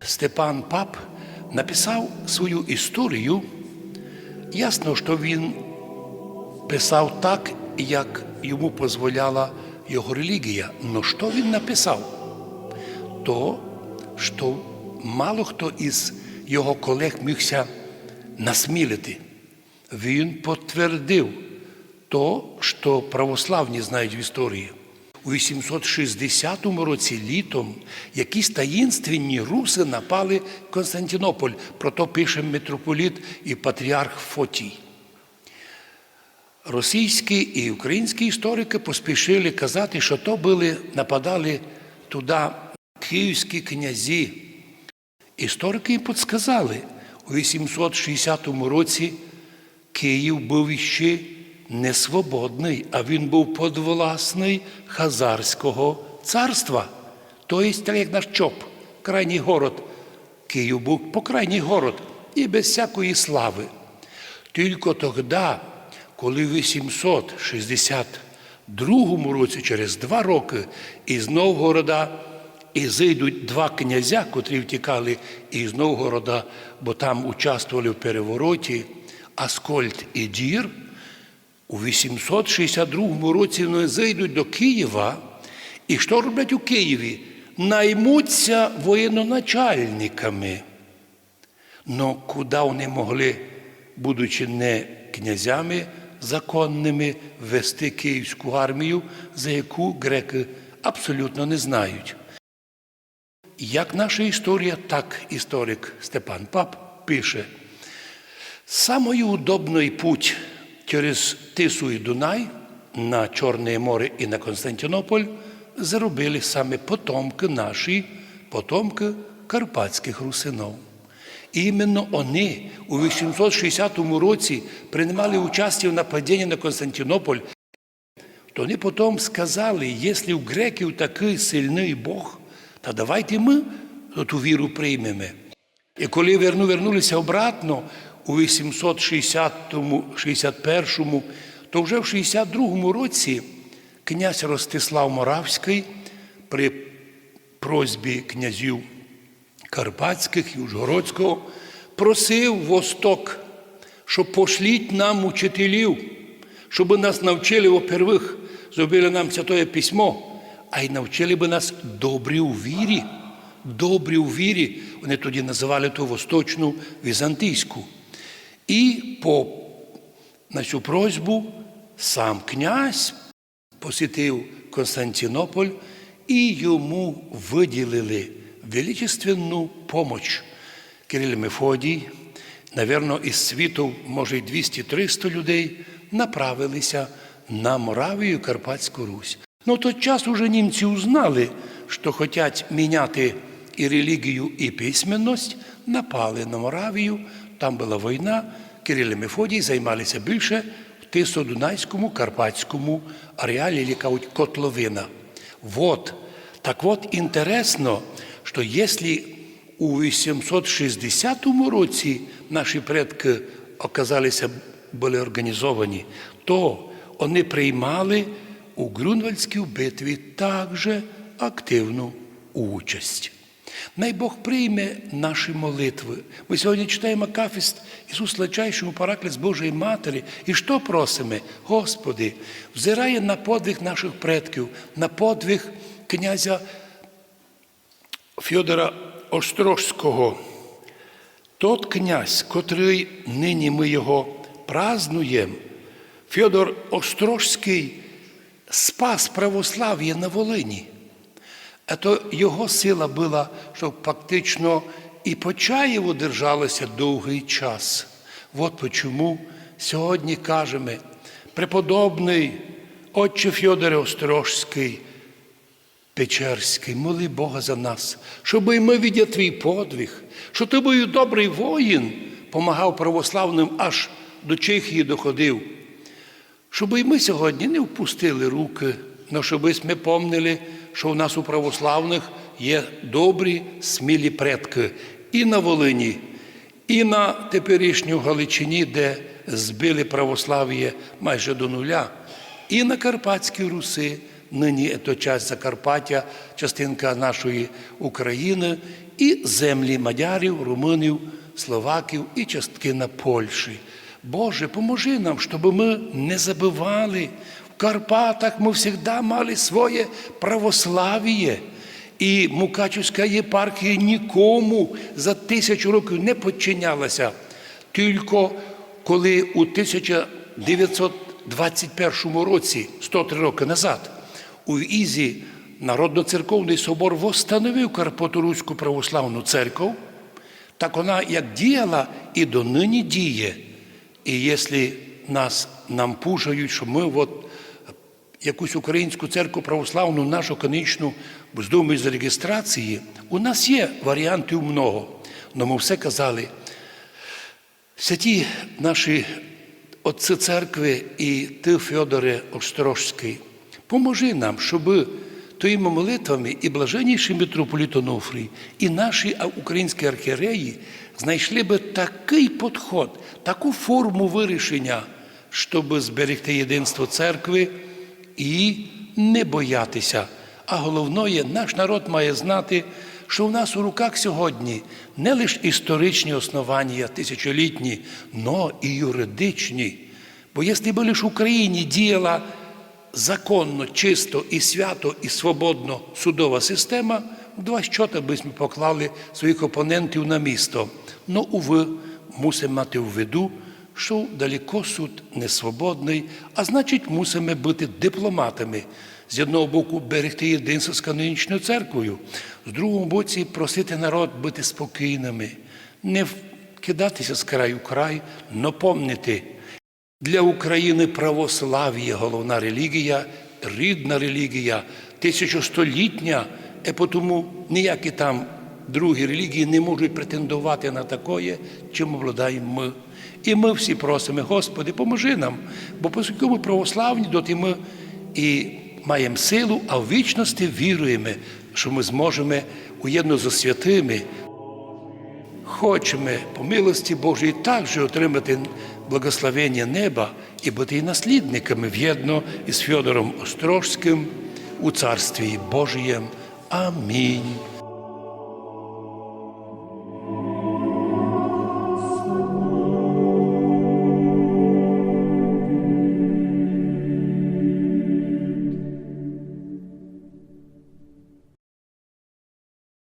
Степан Пап написав свою історію. Ясно, що він писав так, як йому дозволяла його релігія. Но що він написав? То, що мало хто із його колег мігся насмілити. Він підтвердив то, що православні знають в історії. У 860 році літом якісь таїнственні руси напали Константинополь. Про то пише митрополіт і патріарх Фотій. Російські і українські історики поспішили казати, що то були, нападали туди київські князі. Історики їм підсказали, у 860 році Київ був іще не свободний, а він був подвласний Хазарського царства. Тобто, як наш ЧОП, крайній город. Київ був покрайній город і без всякої слави. Тільки тоді, коли в 862 році, через два роки, із Новгорода і зайдуть два князя, котрі втікали із Новгорода, бо там участвували в перевороті, Аскольд і Дір, у 862 році вони зайдуть до Києва, і що роблять у Києві? Наймуться воєноначальниками. Но куди вони могли, будучи не князями законними, вести київську армію, за яку греки абсолютно не знають. Як наша історія, так історик Степан Пап пише, самый удобный путь через Тису і Дунай на Чорне море і на Константинополь заробили саме потомки наші, потомки карпатських русинов. Іменно вони у 860 році приймали участь в нападінні на Константинополь. То вони потім сказали, якщо у греків такий сильний Бог, то давайте ми ту віру приймемо. І коли верну, вернулися обратно у 860-61, то вже в 62 році князь Ростислав Моравський при просьбі князів Карпатських і Ужгородського просив Восток, щоб пошліть нам учителів, щоб нас навчили, во-первых, зробили нам святое письмо, а й навчили би нас добрі у вірі. Добрі у вірі, вони тоді називали ту восточну візантійську. І по на цю просьбу сам князь посітив Константинополь і йому виділили величественну помощь. Кирил Мефодій, навірно, із світу, може, й 200-300 людей направилися на Моравію Карпатську Русь. Ну, той час уже німці узнали, що хочуть міняти і релігію, і письменність, напали на Моравію, там була війна, Кирил і Мефодій займалися більше в Тисодунайському, Карпатському ареалі, яка котловина. Вот. Так от інтересно, що якщо у 860 році наші предки оказалися, були організовані, то вони приймали у Грунвальдській битві також активну участь. Най Бог прийме наші молитви. Ми сьогодні читаємо Акафіст Ісус Лечайшому параклес Божої Матері. І що просимо? Господи, взирає на подвиг наших предків, на подвиг князя Фьодора Острожського. Тот князь, котрий нині ми його празнуємо, Фьодор Острожський спас православ'я на Волині. А то його сила була, що фактично і Почаєво держалося довгий час. От чому сьогодні кажемо, преподобний отче Фьодоре Острожський, Печерський, моли Бога за нас, щоб ми видя твій подвиг, що ти був добрий воїн, помагав православним аж до Чехії доходив. Щоб і ми сьогодні не впустили руки, але щоб ми помнили, що в нас у православних є добрі, смілі предки і на Волині, і на теперішню Галичині, де збили православ'я майже до нуля, і на Карпатській Руси, нині це часть Закарпаття, частинка нашої України, і землі мадярів, румунів, словаків і частки на Польщі. Боже, поможи нам, щоб ми не забивали. Карпатах ми завжди мали своє православ'я. І Мукачівська єпархія нікому за тисячу років не підчинялася. Тільки коли у 1921 році, 103 роки назад, у Ізі Народно-церковний собор восстановив Карпаторуську православну церкву, так вона як діяла і донині діє. І якщо нас нам пужають, що ми от якусь українську церкву православну, нашу канонічну, здумають з реєстрації, у нас є варіантів много. Але ми все казали, святі наші отці церкви і ти, Фьодоре Острожський, поможи нам, щоб твоїми молитвами і блаженніший митрополит Онуфрій, і наші українські архієреї знайшли би такий підход, таку форму вирішення, щоб зберегти єдинство церкви і не боятися. А головне, наш народ має знати, що у нас у руках сьогодні не лише історичні основання тисячолітні, но і юридичні. Бо якщо б лише в Україні діяла законно, чисто і свято, і свободно судова система, в два щота би ми поклали своїх опонентів на місто. Ну, уви, мусимо мати в виду, що далеко суд не свободний, а значить, мусимо бути дипломатами. З одного боку, берегти єдинство з канонічною церквою, з другого боку, просити народ бути спокійними, не кидатися з краю в край, но помнити, для України православ'я головна релігія, рідна релігія, тисячостолітня, і тому ніякі там другі релігії не можуть претендувати на таке, чим обладаємо ми. І ми всі просимо, Господи, поможи нам, бо оскільки ми православні, доти ми і маємо силу, а в вічності віруємо, що ми зможемо уєдно зі святими хочемо по милості Божій також отримати благословення неба і бути і наслідниками в'єдно із Фьодором Острожським у Царстві Божієм. Амінь.